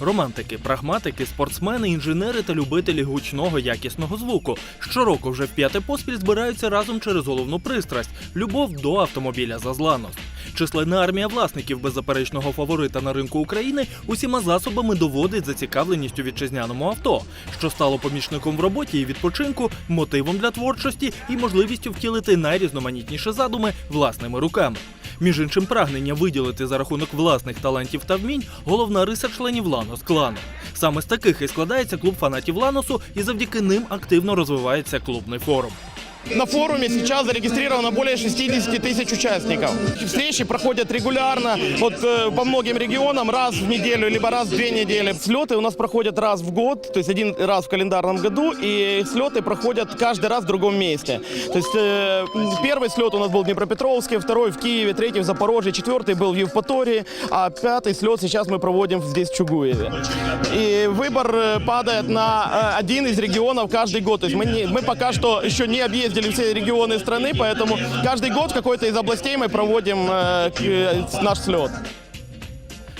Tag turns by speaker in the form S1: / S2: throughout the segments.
S1: Романтики, прагматики, спортсмени, інженери та любителі гучного якісного звуку. Щороку вже в п'яте поспіль збираються разом через головну пристрасть любов до автомобіля за зланост. Численна армія власників беззаперечного фаворита на ринку України усіма засобами доводить зацікавленість у вітчизняному авто, що стало помічником в роботі і відпочинку, мотивом для творчості і можливістю втілити найрізноманітніші задуми власними руками. Між іншим, прагнення виділити за рахунок власних талантів та вмінь головна риса членів Ланос клану. Саме з таких і складається клуб фанатів Ланосу, і завдяки ним активно розвивається клубний форум.
S2: На форуме сейчас зарегистрировано более 60 тысяч участников. Встречи проходят регулярно, вот э, по многим регионам раз в неделю, либо раз в две недели. Слеты у нас проходят раз в год, то есть один раз в календарном году, и слеты проходят каждый раз в другом месте. То есть э, первый слет у нас был в Днепропетровске, второй в Киеве, третий в Запорожье, четвертый был в Евпатории, а пятый слет сейчас мы проводим здесь в Чугуеве. И выбор э, падает на один из регионов каждый год. То есть мы, не- мы пока что еще не объездили все регионы страны, поэтому каждый год в какой-то из областей мы проводим э, к- э, наш слет.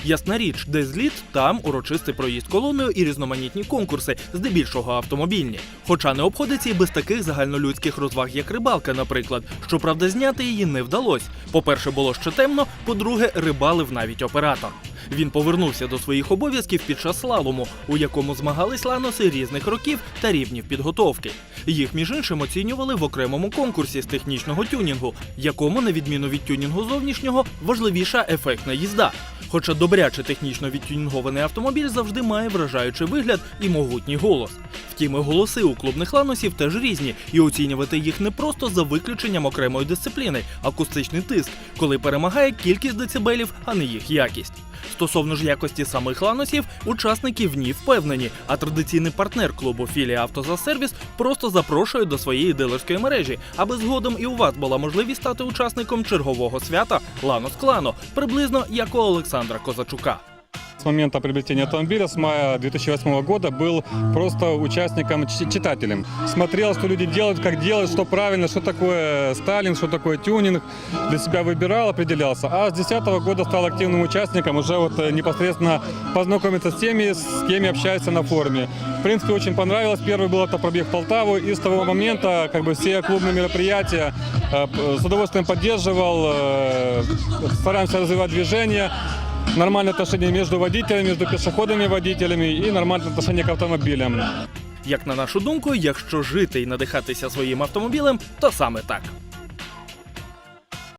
S1: Ясна річ, де зліт, там урочистий проїзд колоною і різноманітні конкурси, здебільшого автомобільні. Хоча не обходиться і без таких загальнолюдських розваг, як рибалка, наприклад. Щоправда, зняти її не вдалося. По-перше, було ще темно, по-друге, рибалив навіть оператор. Він повернувся до своїх обов'язків під час слалому, у якому змагались ланоси різних років та рівнів підготовки. Їх між іншим оцінювали в окремому конкурсі з технічного тюнінгу, якому, на відміну від тюнінгу зовнішнього, важливіша ефектна їзда. Хоча добряче технічно відтюнінгований автомобіль завжди має вражаючий вигляд і могутній голос. Втім, і голоси у клубних ланосів теж різні, і оцінювати їх не просто за виключенням окремої дисципліни, акустичний тиск, коли перемагає кількість децибелів, а не їх якість. Стосовно ж якості самих ланосів, учасники в ній впевнені, а традиційний партнер клубу філія «Автозасервіс» просто запрошує до своєї дилерської мережі, аби згодом і у вас була можливість стати учасником чергового свята Ланос Клано, приблизно як у Олександра Козачука.
S3: С момента приобретения автомобиля с мая 2008 года был просто участником, чи- читателем. Смотрел, что люди делают, как делают, что правильно, что такое Сталин, что такое тюнинг. Для себя выбирал, определялся. А с 2010 года стал активным участником, уже вот э, непосредственно познакомиться с теми, с кем я общаюсь на форуме. В принципе, очень понравилось. Первый был это пробег в Полтаву. И с того момента как бы все клубные мероприятия э, с удовольствием поддерживал. э, Стараемся развивать движение нормальное отношение между водителями, между пешеходами, водителями и нормальное отношение к автомобилям.
S1: Як на нашу думку, якщо жити і надихатися своїм автомобілем, то саме так.